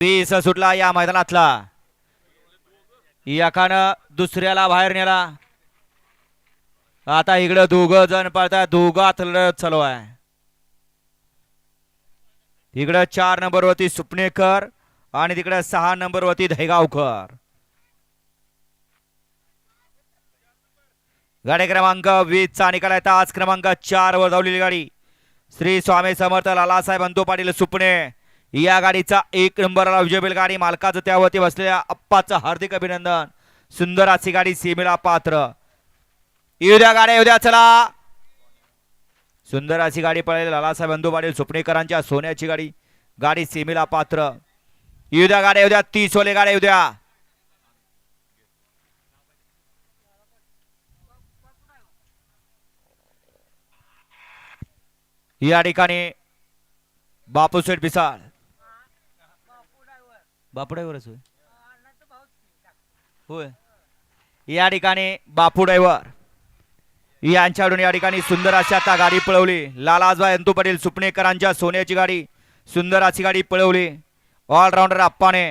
वीस सुटला या मैदानातला. एकानं दुसऱ्याला बाहेर नेला. आता इकडं दोघ जण पळतात दोघात लढत चालू आहे. इकडं चार नंबर वरती सुपणेकर आणि तिकडं सहा नंबर वरती धैगावकर. गाडी क्रमांक वीस चा निकाल आहे. तास क्रमांक चार वर धावलेली गाडी. श्री स्वामी समर्थ लालासाहेब अंतो पाटील सुपणे. या गाडीचा एक नंबरला विजय गाडी मालकाचं त्यावरती बसलेल्या अप्पाचं हार्दिक अभिनंदन. सुंदर अशी गाडी सीमेला पात्र. येऊ द्या गाड्या येऊ द्या चला. सुंदर अशी गाडी पळेल. लालासाहेब बंधू पाटील सुपणेकरांच्या सोन्याची गाडी. गाडी सीमेला पात्र. येऊ द्या गाड्या येऊ द्या तीस ओले गाड्या येऊ द्या या ठिकाणी बापूसेठ बिसाळ. बापू ड्रायव्हरच होय. होय. या ठिकाणी बापू ड्रायव्हर यांच्याकडून या ठिकाणी सुंदर अशी आता गाडी पळवली. लालाजबा अंतू पटेल सुपणेकरांच्या सोन्याची गाडी सुंदर अशी गाडी पळवली. ऑलराऊंडर आप्पाने.